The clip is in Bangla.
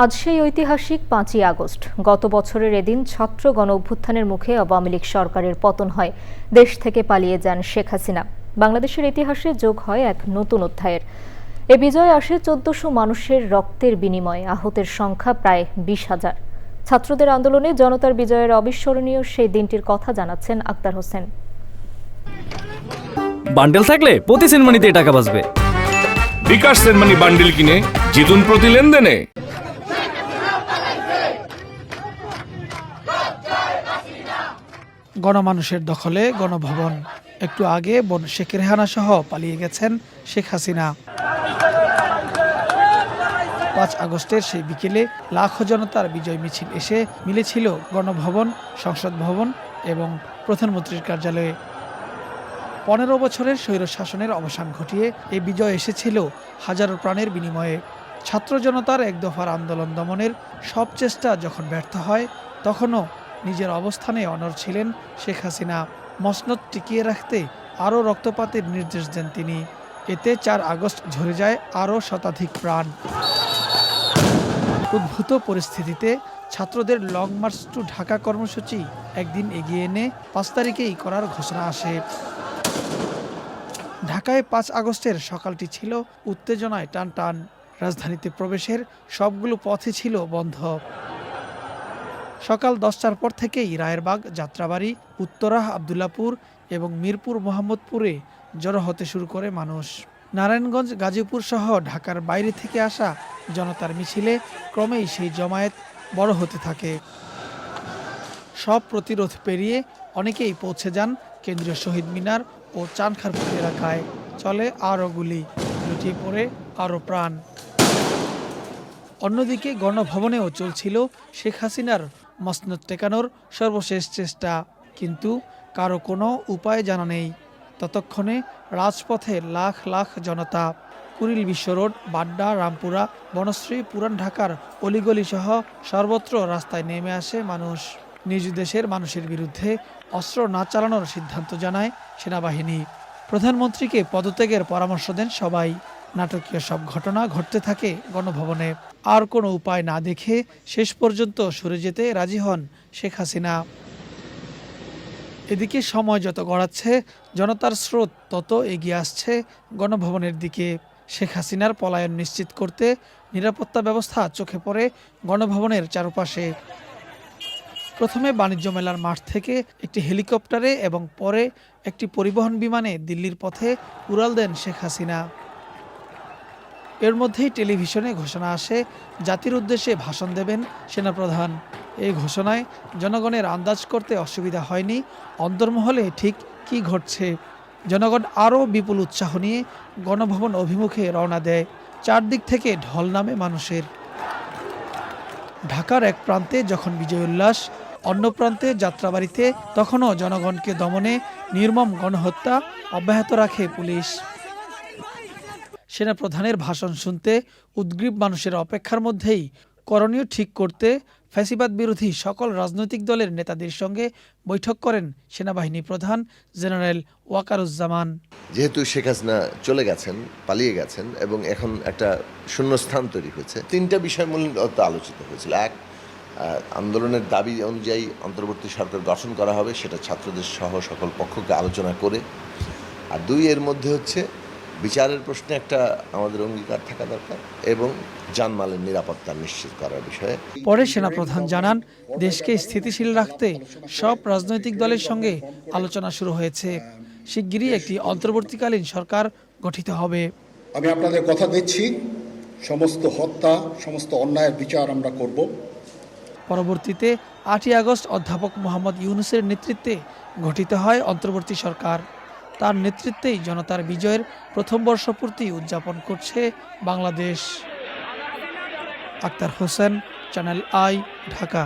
আজ সেই ঐতিহাসিক পাঁচই আগস্ট। গত বছরের এদিন ছাত্র গণ অভ্যুত্থানের মুখে আওয়ামী লীগ সরকারের পতন হয়। দেশ থেকে পালিয়ে যান শেখ হাসিনা। বাংলাদেশের ইতিহাসে যোগ হয় এক নতুন অধ্যায়ের। এ বিজয় আসে চোদ্দশো মানুষের রক্তের বিনিময়ে। আহতের সংখ্যা প্রায় বিশ হাজার। ছাত্রদের আন্দোলনে জনতার বিজয়ের অবিস্মরণীয় সেই দিনটির কথা জানাচ্ছেন আক্তার হোসেন। বান্ডেল থাকলে প্রতি সেনমানিতে টাকা বাঁচবে। বিকাশ সেনমানি বান্ডিল কিনে জিতুন প্রতি লেনদেনে। গণমানুষের দখলে গণভবন। একটু আগে বোন শেখ রেহানা সহ পালিয়ে গেছেন শেখ হাসিনা। পাঁচ আগস্টের সেই বিকেলে লাখো জনতার বিজয় মিছিল এসে মিলেছিল গণভবন, সংসদ ভবন এবং প্রধানমন্ত্রীর কার্যালয়ে। পনেরো বছরের স্বৈর শাসনের অবসান ঘটিয়ে এই বিজয় এসেছিল হাজারো প্রাণের বিনিময়ে। ছাত্র জনতার এক দফার আন্দোলন দমনের সব চেষ্টা যখন ব্যর্থ হয়, তখনও নিজের অবস্থানে অনর ছিলেন শেখ হাসিনা। মসনদ টিকিয়ে রাখতে আরও রক্তপাতের নির্দেশ দেন তিনি। এতে চার আগস্ট ঝরে যায় আরও শতাধিক প্রাণ। উদ্ভূত পরিস্থিতিতে ছাত্রদের লং মার্চ টু ঢাকা কর্মসূচি একদিন এগিয়ে এনে পাঁচ তারিখেই করার ঘোষণা আসে। ঢাকায় পাঁচ আগস্টের সকালটি ছিল উত্তেজনায় টান টান রাজধানীতে প্রবেশের সবগুলো পথই ছিল বন্ধ। সকাল দশটার পর থেকেই রায়েরবাগ, যাত্রাবাড়ি, উত্তরাহ, আবদুল্লাপুর এবং মিরপুর, মোহাম্মদপুরে জড়ো হতে শুরু করে মানুষ। নারায়ণগঞ্জ, গাজীপুর সহ ঢাকার বাইরে থেকে আসা জনতার মিছিলে ক্রমেই সেই জমায়েত বড় হতে থাকে। সব প্রতিরোধ পেরিয়ে অনেকেই পৌঁছে যান কেন্দ্রীয় শহীদ মিনার ও চানখারপুর এলাকায়। চলে আরও গুলি, লুটিয়ে পড়ে আরও প্রাণ। অন্যদিকে গণভবনেও চলছিল শেখ হাসিনার মসনদ টেকানোর সর্বশেষ চেষ্টা। কিন্তু কারও কোনো উপায় জানা নেই। ততক্ষণে রাজপথে লাখ লাখ জনতা। কুড়িল বিশ্ব রোড, বাড্ডা, রামপুরা, বনশ্রী, পুরান ঢাকার অলিগলি সহ সর্বত্র রাস্তায় নেমে আসে মানুষ। নিজ দেশের মানুষের বিরুদ্ধে অস্ত্র না চালানোর সিদ্ধান্ত জানায় সেনাবাহিনী। প্রধানমন্ত্রীকে পদত্যাগের পরামর্শ দেন সবাই। নাটকীয় সব ঘটনা ঘটতে থাকে গণভবনে। আর কোনো উপায় না দেখে শেষ পর্যন্ত সরে যেতে রাজি হন শেখ হাসিনা। এদিকে সময় যত গড়াচ্ছে, জনতার স্রোত তত এগিয়ে আসছে গণভবনের দিকে। শেখ হাসিনার পলায়ন নিশ্চিত করতে নিরাপত্তা ব্যবস্থা চোখে পড়ে গণভবনের চারপাশে। প্রথমে বাণিজ্য মেলার মাঠ থেকে একটি হেলিকপ্টারে এবং পরে একটি পরিবহন বিমানে দিল্লির পথে উড়াল দেন শেখ হাসিনা। এর মধ্যেই টেলিভিশনে ঘোষণা আসে, জাতির উদ্দেশ্যে ভাষণ দেবেন সেনাপ্রধান। এই ঘোষণায় জনগণের আন্দাজ করতে অসুবিধা হয়নি, অন্তর্মহলে ঠিক কি ঘটছে? জনগণ আরও বিপুল উৎসাহ নিয়ে গণভবন অভিমুখে রওনা দেয়, চারদিক থেকে ঢল নামে মানুষের। ঢাকার এক প্রান্তে যখন বিজয় উল্লাস, অন্য প্রান্তে যাত্রাবাড়িতে, তখনও জনগণকে দমনে নির্মম গণহত্যা অব্যাহত রাখে পুলিশ। সেনাপ্রধানের ভাষণ শুনতে উদ্গ্রীব মানুষের অপেক্ষার মধ্যেই করণীয় ঠিক করতে ফ্যাসিবাদ বিরোধী সকল রাজনৈতিক দলের নেতাদের সঙ্গে বৈঠক করেন সেনাবাহিনী প্রধান জেনারেল ওয়াকারুজ্জামান। যেহেতু শেখ হাসিনা চলে গেছেন, পালিয়ে গেছেন এবং এখন একটা শূন্যস্থান তৈরি হয়েছে, তিনটা বিষয় মূলত আলোচিত হয়েছিল। এক আন্দোলনের দাবি অনুযায়ী অন্তর্বর্তী সরকার গঠন করা হবে, সেটা ছাত্রদের সহ সকল পক্ষকে আলোচনা করে। আর দুই, এর মধ্যে হচ্ছে বিচারের প্রশ্নে একটা আমাদের অঙ্গীকার থাকা দরকার এবং জানমালের নিরাপত্তা নিশ্চিত করার বিষয়ে। পরে সেনাপ্রধান জানান দেশকে স্থিতিশীল রাখতে সব রাজনৈতিক দলের সঙ্গে আলোচনা শুরু হয়েছে। শিগগিরই একটি অন্তর্বর্তীকালীন সরকার গঠিত হবে। আমি আপনাদের কথা দিচ্ছি সমস্ত হত্যা সমস্ত অন্যায়ের বিচার আমরা করব। পরবর্তীতে আটই আগস্ট অধ্যাপক মোহাম্মদ ইউনুসের নেতৃত্বে গঠিত হয় অন্তর্বর্তী সরকার। তার নেতৃত্বেই জনতার বিজয়ের প্রথম বর্ষপূর্তি উদযাপন করছে Bangladesh. Akhtar Hossain channel I Dhaka.